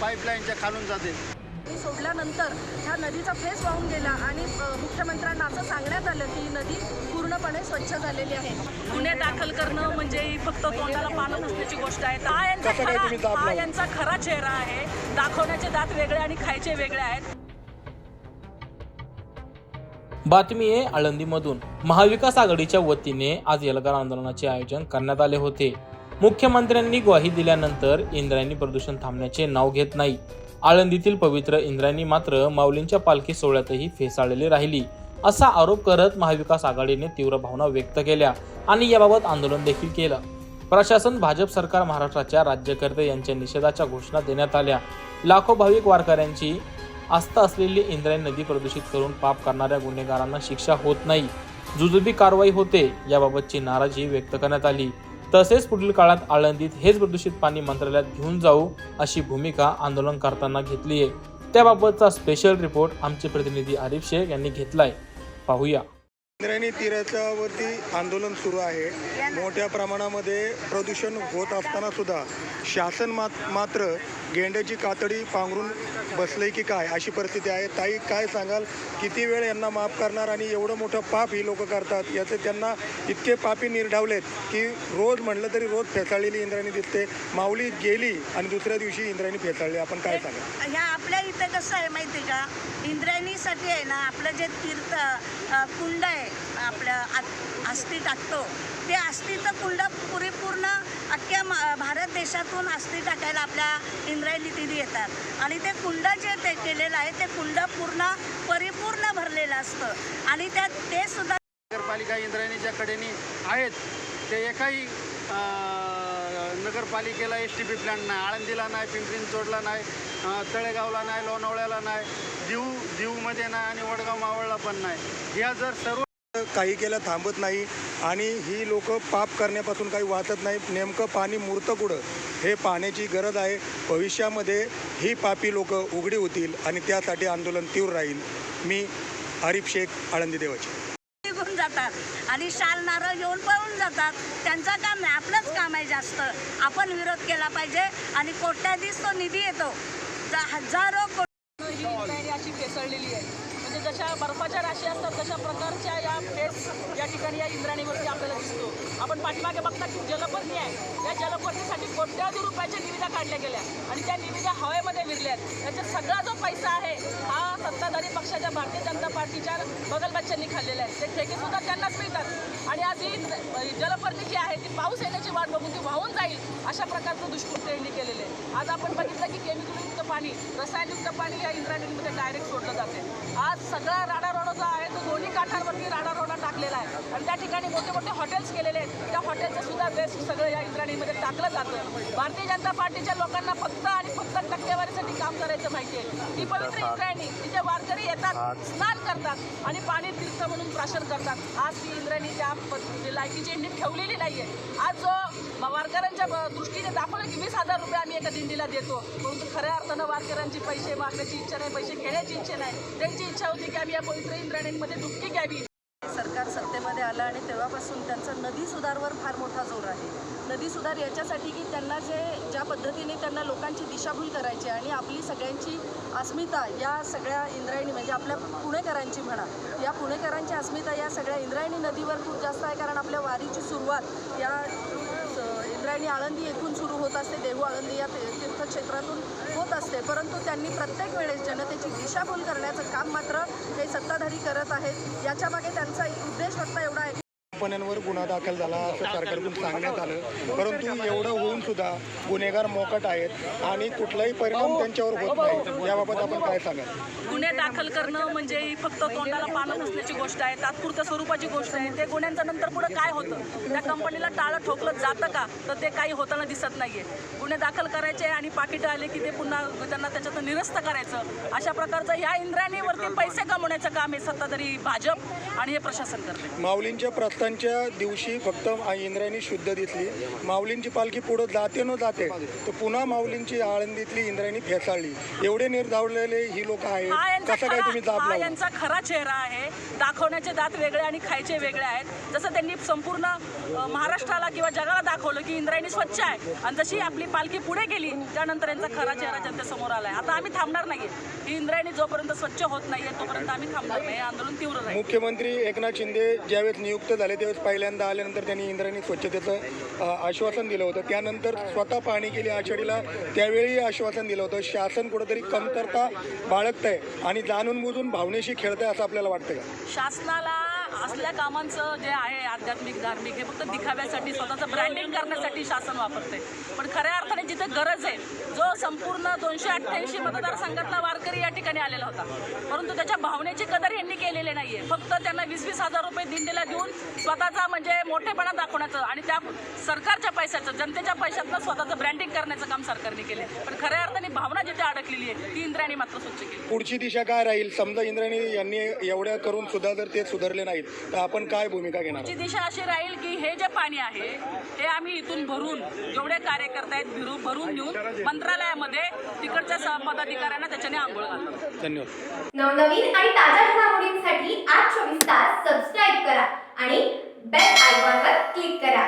पाईपलाईनच्या खालून जाते. सोडल्यानंतर ह्या नदीचा फेस वाहून गेला आणि मुख्यमंत्र्यांना असं सांगण्यात आलं की नदी पूर्णपणे स्वच्छ झालेली आहे. गुन्हे दाखल करणं म्हणजे ही फक्त तोंडाला पानं नसण्याची गोष्ट आहे. हा यांचा खरा हा यांचा खरा चेहरा आहे. दाखवण्याचे दात वेगळे आणि खायचे वेगळे आहेत. बातमी आहे आळंदीमधून. महाविकास आघाडीच्या वतीने आज एल्गार आंदोलनाचे आयोजन करण्यात आले होते. मुख्यमंत्र्यांनी ग्वाही दिल्यानंतर इंद्रायणी प्रदूषण थांबण्याचे नाव घेत नाही. आळंदीतील पवित्र इंद्रायणी मात्र माऊलींच्या पालखी सोहळ्यातही फेसाळलेली राहिली असा आरोप करत महाविकास आघाडीने तीव्र भावना व्यक्त केल्या आणि याबाबत आंदोलन देखील केलं. प्रशासन भाजप सरकार महाराष्ट्राच्या राज्यकर्ते यांच्या निषेधाच्या घोषणा देण्यात आल्या. लाखो भाविक वारकऱ्यांची आस्था असलेली इंद्रायणी नदी प्रदूषित करून पाप करणाऱ्या गुन्हेगारांना शिक्षा होत नाही. जुजुबी कारवाई होते याबाबतची नाराजी व्यक्त करण्यात आली. तसेच पुढील काळात आळंदीत हेच प्रदूषित पाणी मंत्रालयात घेऊन जाऊ अशी भूमिका आंदोलन करताना घेतली आहे. त्याबाबतचा स्पेशल रिपोर्ट आमचे प्रतिनिधी आरिफ शेख यांनी घेतलाय. पाहूया. इंद्रायणी तीराच्यावरती आंदोलन सुरू आहे. मोठ्या प्रमाणामध्ये प्रदूषण होत असताना सुद्धा शासन मात मात्र गेंड्याची कातडी पांघरून बसले की काय? अशी परिस्थिती आहे. ताई काय सांगाल? किती वेळ यांना माफ करणार आणि एवढं मोठं पाप ही लोक करतात? याचे त्यांना इतके पापी निर्ढावलेत की रोज म्हणलं तरी रोज फेसाळलेली इंद्रायणी दिसते. माऊली गेली आणि दुसऱ्या दिवशी इंद्रायणी फेसाळली. आपण काय सांगाल? ह्या आपल्या इथं कसं आहे माहिती आहे का? इंद्रायणीसाठी आहे ना आपलं जे तीर्थ कुंड आहे आपल्या आत- अस्थी टाकतो ते अस्थीचं कुंड पुरेपूर्ण मा- भारत देशातून अस्थि टाकायला आपल्या इंद्रायणी दिदी येतात. आणि ते कुंड जे ते केलेलं आहे ते कुंड पूर्ण परिपूर्ण भरलेलं असतं. आणि त्यात ते सुद्धा नगरपालिका इंद्रायणीच्या कडेने आहेत. ते एकाही नगरपालिकेला एस टी पी प्लॅन नाही आळंदीला नाही पिंपरी चोडला नाही तळेगावला नाही लोणावळ्याला नाही दीव दीवमध्ये नाही आणि वडगाव मावळला पण नाही. या जर सर्व काही केलं थांबत नाही. आणि ही लोक पाप करण्यापासून काही वाचत नाही नेमकं पाणी मुरतं कुठं? हे पाण्याची गरज आहे. भविष्यामध्ये ही पापी लोक उघडी होतील आणि त्यासाठी आंदोलन तीव्र राहील. मी आरिफ शेख आळंदी देवाची. निघून जातात आणि शाल नारळ घेऊन पळून जातात. त्यांचं काम नाही आपलंच काम आहे जास्त. आपण विरोध केला पाहिजे आणि कोट्याधीश तो निधी येतो. हजारो कोटी ही अशी फेसळलेली आहे. म्हणजे जशा बर्फाच्या राशी असतात तशा प्रकारच्या या फेस या ठिकाणी या इंद्राणीवरती आपल्याला दिसतो. आपण पाठीमागे बघता की जलपर्णी आहे. या जलपर्णीसाठी कोट्यावधी रुपयाच्या निविदा काढल्या गेल्या. आणि त्या निविदा हवेमध्ये विरल्यात. त्याचा सगळा जो पैसा आहे हा सत्ताधारी पक्षाच्या भारतीय जनता पार्टीच्या बगलबच्च्यांनी खाल्लेला आहे. ते ठेकेसुद्धा त्यांनाच मिळतात. आणि आज ही जलपर्णी जी आहे ती पाऊस येण्याची वाट बघून ती वाहून जाईल अशा प्रकारचं दुष्कृत्य यांनी केलेलं आहे. आज आपण बघितलं की केमिकलयुक्त पाणी रसायनयुक्त पाणी या इंद्रायणीमध्ये डायरेक्ट सोडलं जाते. आज सगळा राडारोडा जो आहे. तो दोन्ही काठांवरती राडारोडा टाकलेला आहे. आणि त्या ठिकाणी मोठे मोठे हॉटेल्स केलेले आहेत. त्या हॉटेलचं सुद्धा वेस्ट सगळं या इंद्रायणीमध्ये टाकलं जातं भारतीय जनता पार्टीच्या लोकांना फक्त आणि फक्त टक्केवारीसाठी काम करायचं माहिती आहे ती पवित्र इंद्रायणी तिचे वारकरी येतात स्नान करतात आणि पाणी तीर्थ म्हणून प्राशन करतात. आज ती इंद्रायणी त्या म्हणजे लायकीची इंडी ठेवलेली नाहीये. आज जो वारकऱ्यांच्या दृष्टीने दाखवलं की वीस हजार रुपये आम्ही एका दिंडीला देतो. परंतु खऱ्या अर्थानं वारकऱ्यांची पैसे मागण्याची इच्छा नाही पैसे घेण्याची इच्छा नाही. त्यांची इच्छा होती की आम्ही या पवित्र इंद्रायणीमध्ये डुबकी घ्यावी. आलं आणि तेव्हापासून त्यांचं नदी सुधारवर फार मोठा जोर आहे. नदी सुधार याच्यासाठी की त्यांना जे ज्या पद्धतीने त्यांना लोकांची दिशाभूल करायची आणि आपली सगळ्यांची अस्मिता या सगळ्या इंद्रायणी म्हणजे आपल्या पुणेकरांची म्हणा या पुणेकरांची अस्मिता या सगळ्या इंद्रायणी नदीवर खूप जास्त आहे कारण आपल्या वारीची सुरुवात या आणि आळंदी येथून सुरू होत असते देहू आळंदी या ते- तीर्थक्षेत्रातून होत असते. परंतु त्यांनी प्रत्येक वेळेस जनतेची दिशाभूल करण्याचं काम मात्र हे सत्ताधारी करत आहेत. याच्यामागे त्यांचा उद्देश फक्त एवढा आहे कंपन्यांवर गुन्हा दाखल झाला असं सरकारकडून सांगण्यात आलं. परंतु एवढं होऊन सुद्धा गुन्हेगार मोकट आहेत आणि कुठलाही परिणाम त्यांच्यावर होत नाही. याबाबत आपण काय सांगाल? गुन्हे दाखल करणं म्हणजे ही फक्त तोंडाला पानं नसण्याची गोष्ट आहे तात्पुरत्या स्वरूपाची गोष्ट आहे. ते गुन्ह्यांचं नंतर पुढे काय होतं? त्या कंपनीला टाळं ठोकलं जातं का? तर ते काही होताना दिसत नाहीये. गुन्हे दाखल करायचे आणि पाकिटं आले की ते पुन्हा त्यांना त्याच्यातून निरस्त करायचं. अशा प्रकारचं ह्या इंद्रायणीवरती पैसे कमवण्याचं काम हे सत्ताधारी भाजप आणि हे प्रशासन करते माऊलींच्या प्रस्थानी नवरात्रांच्या दिवशी फक्त इंद्रायणी शुद्ध दिसली. माऊलींची पालखी पुढं जाते न जाते तर पुन्हा माऊलींची आळंदीतली इंद्रायणी फेसाळली. एवढे निर्धावलेले ही लोक आहेत. कसं काय तुम्ही हा लावला? यांचा खरा चेहरा आहे. दाखवण्याचे दात वेगळे आणि खायचे वेगळे आहेत. जसं त्यांनी संपूर्ण अ, महाराष्ट्राला किंवा जगाला दाखवलं की इंद्रायणी स्वच्छ आहे. आणि जशी आपली पालखी पुढे गेली त्यानंतर यांचा खरा चेहरा जनतेसमोर आलाय. आता आम्ही थांबणार नाहीये ही इंद्रायणी जोपर्यंत स्वच्छ होत नाहीये तोपर्यंत आम्ही थांबणार नाही. हे आंदोलन तीव्र राहील. मुख्यमंत्री एकनाथ शिंदे ज्यावेळेस नियुक्त झाले दिवस पहिल्यांदा आल्यानंतर त्यांनी इंद्रायणी स्वच्छतेचं आश्वासन दिलं होतं. त्यानंतर स्वतः पाहणी केली आषाढीला. त्यावेळी आश्वासन दिलं होतं शासन कुठंतरी कमतरता बाळगत आहे आणि जाणून बुजून भावनेशी खेळत आहे असं आपल्याला वाटतं का? शासनाला असल्या कामांचं जे आहे आध्यात्मिक धार्मिक हे फक्त दिखाव्यासाठी स्वतःचं ब्रँडिंग करण्यासाठी शासन वापरते पण खऱ्या अर्थाने जिथे गरज आहे जो संपूर्ण दोनशे अठ्ठ्याऐंशी मतदारसंघातला वारकरी या ठिकाणी आलेला होता. परंतु त्याच्या भावनेची कदर यांनी केलेली आहे फक्त त्यांना वीस वीस हजार रुपये दिंडीला देऊन स्वतःचा म्हणजे मोठेपणा दाखवण्याचं आणि त्या सरकारच्या पैशाचं जनतेच्या पैशातनं स्वतःचं ब्रँडिंग करण्याचं काम सरकारने केले पण खऱ्या अर्थाने भावना जिथे अडकलेली आहे ती इंद्रायणी मात्र स्वच्छ केली. पुढची दिशा काय राहील? समजा इंद्रायणी यांनी एवढ्या करून सुद्धा जर ते सुधारले नाहीत तर आपण काय भूमिका घेणार दिशा अशी राहील की हे जे पाणी आहे हे आम्ही इथून भरून जेवढे कार्यकर्ते आहेत भिरू भरून नेऊन मंत्रालयामध्ये तिकडच्या स- पदाधिकाऱ्यांना त्याच्याने आंघोळ घालतो धन्यवाद. नवनवीन आणि ताज्या घडामोडींसाठी आज चोवीस तास सबस्क्राईब करा आणि बेल आयकॉनवर क्लिक करा.